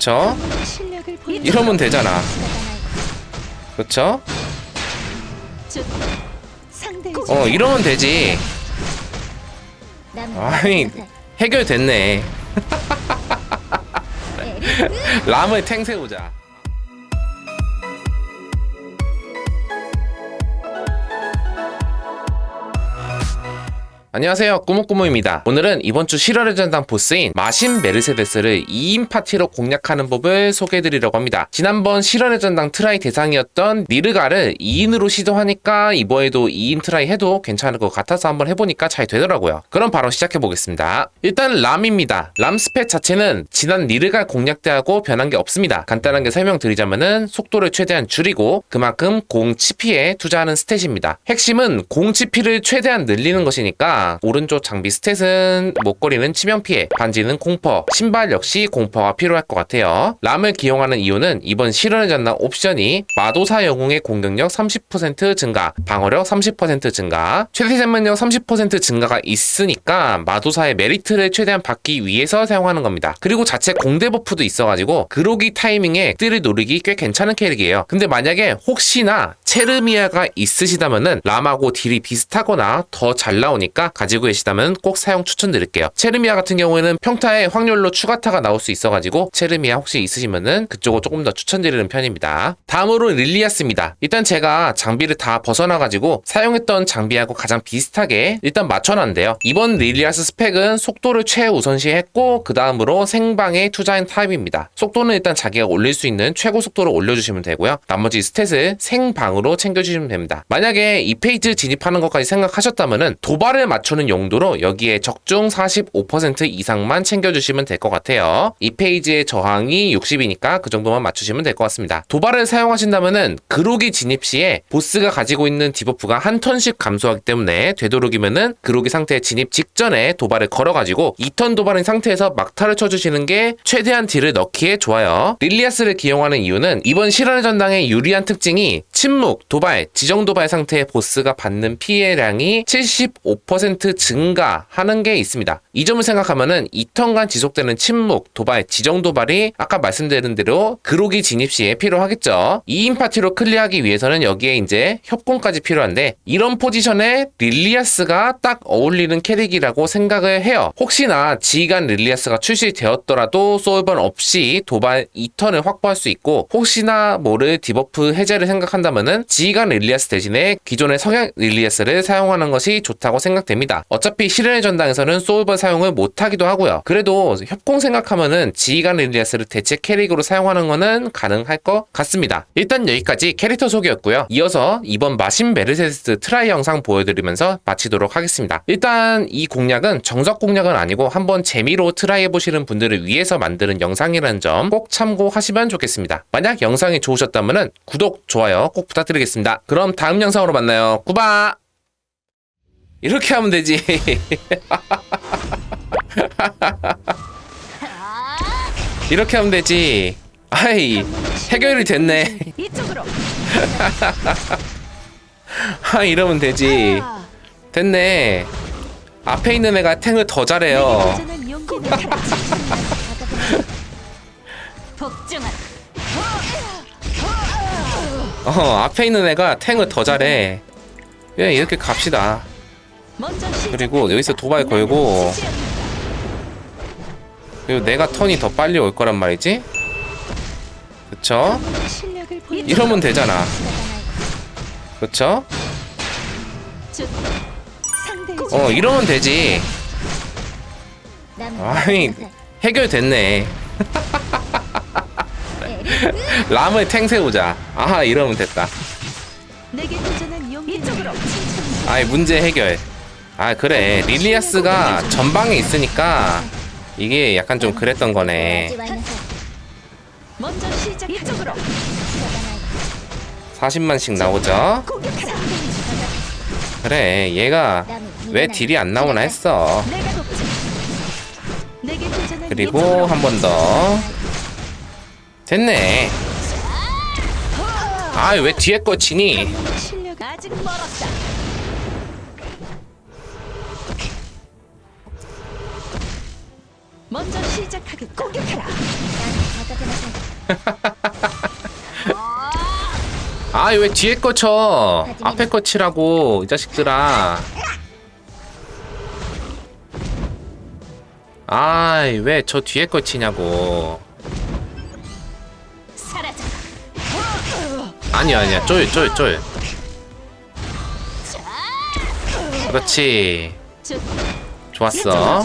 그쵸? 이러면 되잖아. 그쵸? 어, 이러면 되지. 아니, 해결됐네. 람을 탱 세우자. 안녕하세요. 꾸무꾸무입니다. 오늘은 이번 주 7월의 전당 보스인 마신 메르세데스를 2인 파티로 공략하는 법을 소개해드리려고 합니다. 지난번 7월의 전당 트라이 대상이었던 니르가를 2인으로 시도하니까 이번에도 2인 트라이 해도 괜찮을 것 같아서 한번 해보니까 잘 되더라고요. 그럼 바로 시작해보겠습니다. 일단 람입니다. 람 스펙 자체는 지난 니르가 공략 때하고 변한 게 없습니다. 간단하게 설명드리자면은 속도를 최대한 줄이고 그만큼 공 치피에 투자하는 스탯입니다. 핵심은 공 치피를 최대한 늘리는 것이니까 오른쪽 장비 스탯은 목걸이는 치명 피해, 반지는 공퍼, 신발 역시 공퍼가 필요할 것 같아요. 람을 기용하는 이유는 이번 실현의 전당 옵션이 마도사 영웅의 공격력 30% 증가, 방어력 30% 증가, 최대 생명력 30% 증가가 있으니까 마도사의 메리트를 최대한 받기 위해서 사용하는 겁니다. 그리고 자체 공대 버프도 있어가지고 그로기 타이밍에 뜰을 노리기 꽤 괜찮은 캐릭이에요. 근데 만약에 혹시나 체르미아가 있으시다면은 람하고 딜이 비슷하거나 더 잘 나오니까 가지고 계시다면 꼭 사용 추천드릴게요. 체르미아 같은 경우에는 평타에 확률로 추가타가 나올 수 있어가지고 체르미아 혹시 있으시면은 그쪽을 조금 더 추천드리는 편입니다. 다음으로 릴리아스입니다. 일단 제가 장비를 다 벗어나가지고 사용했던 장비하고 가장 비슷하게 일단 맞춰놨는데요. 이번 릴리아스 스펙은 속도를 최우선시했고 그 다음으로 생방에 투자한 타입입니다. 속도는 일단 자기가 올릴 수 있는 최고 속도를 올려주시면 되고요. 나머지 스탯을 생방으로 챙겨주시면 됩니다. 만약에 이 페이지 진입하는 것까지 생각하셨다면은 도발을 맞 추는 용도로 여기에 적중 45% 이상만 챙겨주시면 될 것 같아요. 이 페이지의 저항이 60이니까 그 정도만 맞추시면 될 것 같습니다. 도발을 사용하신다면은 그로기 진입 시에 보스가 가지고 있는 디버프가 한 턴씩 감소하기 때문에 되도록이면은 그로기 상태 진입 직전에 도발을 걸어가지고 2턴 도발인 상태에서 막타를 쳐주시는 게 최대한 딜을 넣기에 좋아요. 릴리아스를 기용하는 이유는 이번 실현의 전당의 유리한 특징이 침묵, 도발, 지정 도발 상태의 보스가 받는 피해량이 75% 증가하는 게 있습니다. 이 점을 생각하면은 2턴간 지속되는 침묵, 도발, 지정 도발이 아까 말씀드린 대로 그로기 진입 시에 필요하겠죠. 2인 파티로 클리어하기 위해서는 여기에 이제 협공까지 필요한데 이런 포지션에 릴리아스가 딱 어울리는 캐릭이라고 생각을 해요. 혹시나 지휘관 릴리아스가 출시되었더라도 소울번 없이 도발 2턴을 확보할 수 있고 혹시나 모를 디버프 해제를 생각한다 면은 지휘관 릴리아스 대신에 기존의 성향 릴리아스를 사용하는 것이 좋다고 생각됩니다. 어차피 실현의 전당에서는 소울번 사용을 못하기도 하고요. 그래도 협공 생각하면은 지휘관 릴리아스를 대체 캐릭으로 사용하는 것은 가능할 것 같습니다. 일단 여기까지 캐릭터 소개였고요. 이어서 이번 마신 메르세스 트라이 영상 보여드리면서 마치도록 하겠습니다. 일단 이 공략은 정석 공략은 아니고 한번 재미로 트라이 해보시는 분들을 위해서 만드는 영상이라는 점 꼭 참고하시면 좋겠습니다. 만약 영상이 좋으셨다면 구독, 좋아요 꼭 부탁드리겠습니다. 그럼 다음 영상으로 만나요. 꾸바! 이렇게 하면 되지. 이렇게 하면 되지. 아이, 해결이 됐네. 이쪽으로. 아, 이러면 되지. 됐네. 앞에 있는 애가 탱을 더 잘해요. 복종한 어, 앞에 있는 애가 탱을 더 잘해. 그냥 이렇게 갑시다. 그리고 여기서 도발 걸고 그리고 내가 턴이 더 빨리 올 거란 말이지? 그쵸? 이러면 되잖아. 그쵸? 어, 이러면 되지. 아니, 해결됐네. 람을 탱 세우자. 아하, 이러면 됐다. 내게 도전한 용기 이쪽으로. 아이, 문제 해결. 아, 그래. 릴리아스가 전방에 있으니까 이게 약간 좀 그랬던 거네. 먼저 시작. 이쪽으로. 40만씩 나오죠? 공격하라. 그래, 얘가 왜 딜이 안 나오나 했어. 내가 돕지. 내게 도전한 그리고. 한 번 더. 됐네. 아, 왜 뒤에 거 치니? 실력 아직 멀었다. 먼저 시작하게 공격하라. 아 왜 뒤에 거 쳐? 앞에 거 치라고 이 자식들아. 아이 왜저 뒤에 거 치냐고. 아니야 아니야 쫄 쫄 쫄. 그렇지. 저, 좋았어.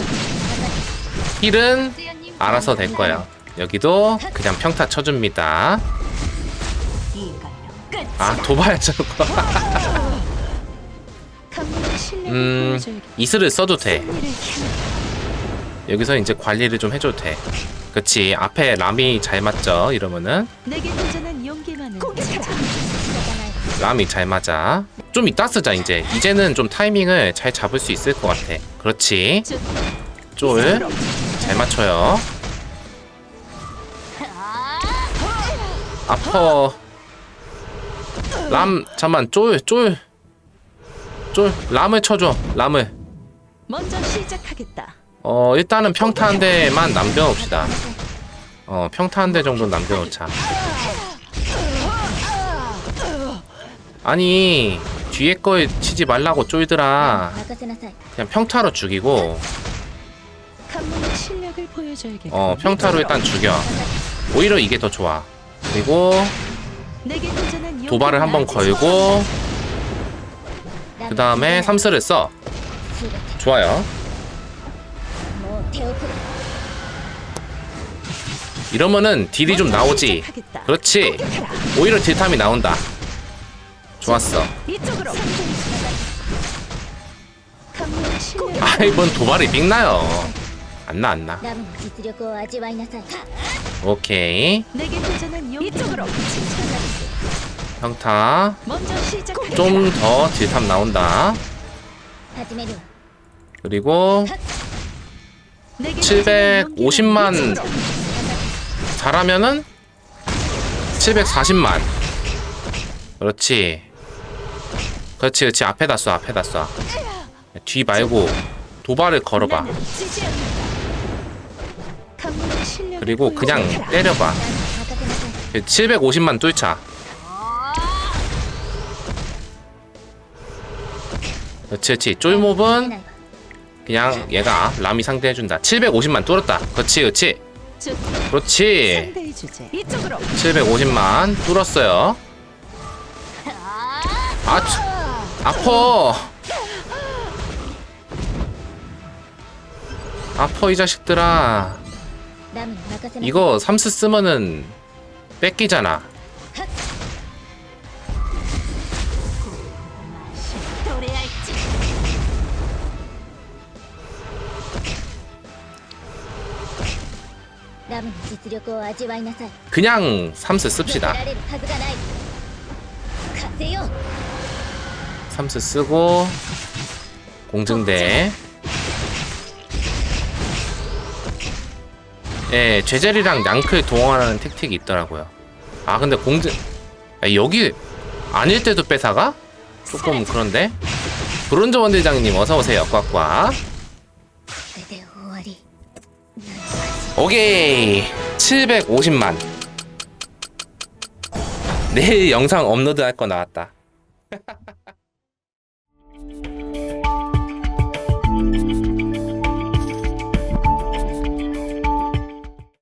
힐은 알아서 될 거야. 여기도 그냥 평타 쳐줍니다. 끝. 아 도발 실력을 음. 이슬을 써도 돼. 여기서 이제 관리를 좀 해줘도 돼. 그렇지 앞에 람이 잘 맞죠 이러면은 라. 람이 잘 맞아. 좀 이따 쓰자 이제. 이제는 좀 타이밍을 잘 잡을 수 있을 것 같아. 그렇지. 저, 쫄잘 맞춰요. 아퍼. 람 잠만 쫄 쫄. 쫄 람을 쳐줘 람을. 먼저 시작하겠다. 어 일단은 평타 한 대만 남겨놓읍시다. 어 평타 한 대 정도 남겨놓자. 아니 뒤에 거에 치지 말라고 쫄들아. 그냥 평타로 죽이고. 어 평타로 일단 죽여. 오히려 이게 더 좋아. 그리고 도발을 한번 용기만은 걸고 그 다음에 삼스를 써. 좋아요. 이러면은 딜이 좀 나오지. 그렇지. 오히려 딜탐이 나온다. 좋았어. 아이 뭔 도발이 빅나요. 안나 안나. 오케이. 형타. 좀더 질탑 나온다. 그리고 750만 잘하면은 740만 그렇지 그렇지 그렇지 앞에다 쏴 앞에다 쏴. 뒤 말고 도발을 걸어봐. 그리고 그냥 때려봐. 그 750만 뚫자. 그렇지 그렇지 쫄몹은 그냥 얘가 람이 상대해준다 750만 뚫었다 그렇지 그렇지 그렇지 750만 뚫었어요 아 아퍼. 아퍼 이 자식들아. 이거 삼스 쓰면은 뺏기잖아. 그냥 삼스 씁시다. 삼스 쓰고 공중대. 예, 제자리랑 낭클 동원하는 택틱이 있더라고요. 아 근데 공중 야, 여기 아닐 때도 뺏어가? 조금 그런데? 브론즈 원대장님 어서오세요. 꽉꽉. 오케이. 750만. 내일 영상 업로드 할 거 나왔다.